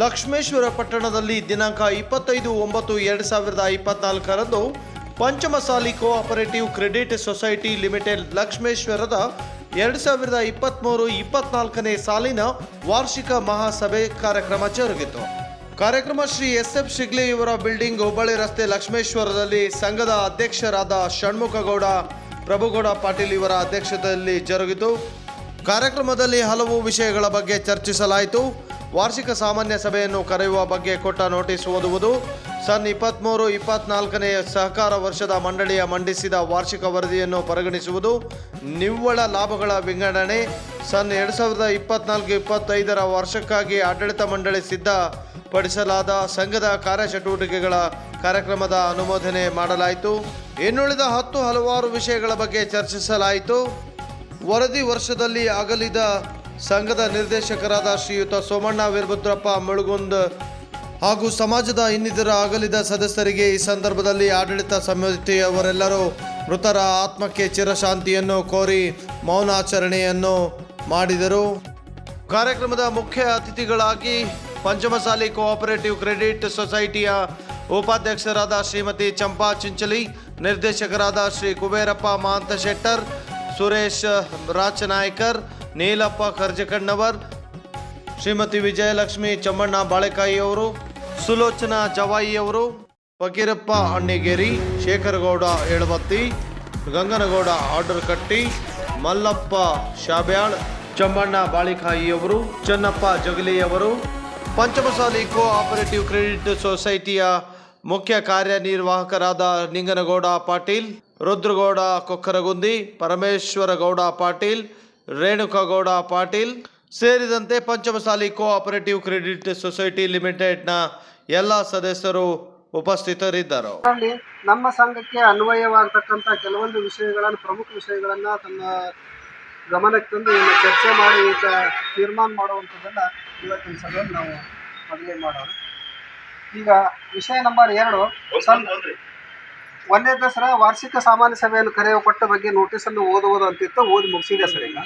ಲಕ್ಷ್ಮೇಶ್ವರ ಪಟ್ಟಣದಲ್ಲಿ ದಿನಾಂಕ ಇಪ್ಪತ್ತೈದು ಒಂಬತ್ತು ಎರಡು ಸಾವಿರದ ಇಪ್ಪತ್ನಾಲ್ಕರಂದು Panchamasali cooperative credit society limited ಲಕ್ಷ್ಮೇಶ್ವರದ ಎರಡು ಸಾವಿರದ ಇಪ್ಪತ್ತ್ಮೂರು ಇಪ್ಪತ್ನಾಲ್ಕನೇ ಸಾಲಿನ ವಾರ್ಷಿಕ ಮಹಾಸಭೆ ಕಾರ್ಯಕ್ರಮ ಜರುಗಿತು. ಕಾರ್ಯಕ್ರಮ ಶ್ರೀ ಎಸ್ ಎಫ್ ಶಿಗ್ಲಿ ಇವರ ಬಿಲ್ಡಿಂಗ್ ಹುಬ್ಬಳ್ಳಿ ರಸ್ತೆ ಲಕ್ಷ್ಮೇಶ್ವರದಲ್ಲಿ ಸಂಘದ ಅಧ್ಯಕ್ಷರಾದ ಷಣ್ಮುಖಗೌಡ, ಪ್ರಭುಗೌಡ ಪಾಟೀಲ್ ಇವರ ಅಧ್ಯಕ್ಷತೆಯಲ್ಲಿ ಜರುಗಿತು. ಕಾರ್ಯಕ್ರಮದಲ್ಲಿ ಹಲವು ವಿಷಯಗಳ ಬಗ್ಗೆ ಚರ್ಚಿಸಲಾಯಿತು. ವಾರ್ಷಿಕ ಸಾಮಾನ್ಯ ಸಭೆಯನ್ನು ಕರೆಯುವ ಬಗ್ಗೆ ಕೊಟ್ಟ ನೋಟಿಸ್ ಓದುವುದು. ಸನ್ ಇಪ್ಪತ್ತ್ಮೂರು ಇಪ್ಪತ್ನಾಲ್ಕನೇ ಸಹಕಾರ ವರ್ಷದ ಮಂಡಳಿಯ ಮಂಡಿಸಿದ ವಾರ್ಷಿಕ ವರದಿಯನ್ನು ಪರಿಗಣಿಸುವುದು ನಿವ್ವಳ ಲಾಭಗಳ ವಿಂಗಡಣೆ. ಸನ್ ಎರಡು ಸಾವಿರದ ಇಪ್ಪತ್ನಾಲ್ಕು, ಇಪ್ಪತ್ತೈದರ ವರ್ಷಕ್ಕಾಗಿ ಆಡಳಿತ ಮಂಡಳಿ ಸಿದ್ಧಪಡಿಸಲಾದ ಸಂಘದ ಕಾರ್ಯಚಟುವಟಿಕೆಗಳ ಕಾರ್ಯಕ್ರಮದ ಅನುಮೋದನೆ ಮಾಡಲಾಯಿತು. ಇನ್ನುಳಿದ ಹತ್ತು ಹಲವಾರು ವಿಷಯಗಳ ಬಗ್ಗೆ ಚರ್ಚಿಸಲಾಯಿತು. ವರದಿ ವರ್ಷದಲ್ಲಿ ಅಗಲಿದ ಸಂಘದ ನಿರ್ದೇಶಕರಾದ ಶ್ರೀಯುತ ಸೋಮಣ್ಣ ವೀರಭದ್ರಪ್ಪ ಮುಳುಗುಂದ್ ಹಾಗೂ ಸಮಾಜದ ಇನ್ನಿತರ ಅಗಲಿದ ಸದಸ್ಯರಿಗೆ ಈ ಸಂದರ್ಭದಲ್ಲಿ ಆಡಳಿತ ಸಮಿತಿಯವರೆಲ್ಲರೂ ಮೃತರ ಆತ್ಮಕ್ಕೆ ಚಿರಶಾಂತಿಯನ್ನು ಕೋರಿ ಮೌನಾಚರಣೆಯನ್ನು ಮಾಡಿದರು. ಕಾರ್ಯಕ್ರಮದ ಮುಖ್ಯ ಅತಿಥಿಗಳಾಗಿ ಪಂಚಮಸಾಲಿ ಕೋಆಪರೇಟಿವ್ ಕ್ರೆಡಿಟ್ ಸೊಸೈಟಿಯ ಉಪಾಧ್ಯಕ್ಷರಾದ ಶ್ರೀಮತಿ ಚಂಪಾ ಚಿಂಚಲಿ, ನಿರ್ದೇಶಕರಾದ ಶ್ರೀ ಕುಬೇರಪ್ಪ ಮಹಾಂತ ಶೆಟ್ಟರ್ ಸುರೇಶ್ ರಾಚನಾಯ್ಕರ್ ನೀಲಪ್ಪ ಕರ್ಜಕಣ್ಣವರ್ ಶ್ರೀಮತಿ ವಿಜಯಲಕ್ಷ್ಮಿ ಚಮ್ಮಣ್ಣ ಬಾಳೆಕಾಯಿಯವರು, ಸುಲೋಚನಾ ಜವಾಯಿಯವರು, ಫಕೀರಪ್ಪ ಅಣ್ಣಿಗೇರಿ, ಶೇಖರಗೌಡ ಎಳವತ್ತಿ ಗಂಗನಗೌಡ ಆರ್ಡರ್ ಕಟ್ಟಿ, ಮಲ್ಲಪ್ಪ ಶಾಬ್ಯಾಳ್, ಚಮ್ಮಣ್ಣ ಬಾಳಿಕಾಯಿಯವರು, ಚನ್ನಪ್ಪ ಜಗಲಿಯವರು, ಪಂಚಮಸಾಲಿ ಕೋ ಆಪರೇಟಿವ್ ಕ್ರೆಡಿಟ್ ಸೊಸೈಟಿಯ ಮುಖ್ಯ ಕಾರ್ಯನಿರ್ವಾಹಕರಾದ ನಿಂಗನಗೌಡ ಪಾಟೀಲ್, ರುದ್ರಗೌಡ ಕೊಕ್ಕರಗುಂದಿ ಪರಮೇಶ್ವರ ಗೌಡ ಪಾಟೀಲ್ ರೇಣುಕಗೌಡ ಪಾಟೀಲ್ ಸೇರಿದಂತೆ ಪಂಚಮಸಾಲಿ ಕೋಆಪರೇಟಿವ್ ಕ್ರೆಡಿಟ್ ಸೊಸೈಟಿ ಲಿಮಿಟೆಡ್ನ ಎಲ್ಲ ಸದಸ್ಯರು ಉಪಸ್ಥಿತರಿದ್ದರು. ನಮ್ಮ ಸಂಘಕ್ಕೆ ಅನ್ವಯವಾಗತಕ್ಕಂಥ ಕೆಲವೊಂದು ವಿಷಯಗಳನ್ನು, ಪ್ರಮುಖ ವಿಷಯಗಳನ್ನು ತನ್ನ ಗಮನಕ್ಕೆ ತಂದು ಚರ್ಚೆ ಮಾಡಿ, ಈಗ ತೀರ್ಮಾನ ಮಾಡುವಂಥದ್ದನ್ನು ಇವತ್ತಿನ ಸಭೆಯಲ್ಲಿ ನಾವು ಮೊದಲೇ ಮಾಡೋಣ. ಈಗ ವಿಷಯ ನಂಬರ್ ಎರಡು ಸಂ ಒಂದನೇ ದಸರಾ ವಾರ್ಷಿಕ ಸಾಮಾನ್ಯ ಸಭೆಯನ್ನು ಕರೆಯುವ ಕೊಟ್ಟ ಬಗ್ಗೆ ನೋಟಿಸನ್ನು ಓದುವುದು ಅಂತಿತ್ತು, ಓದಿ ಮುಗಿಸಿದೆ ಸರ್ ಈಗ.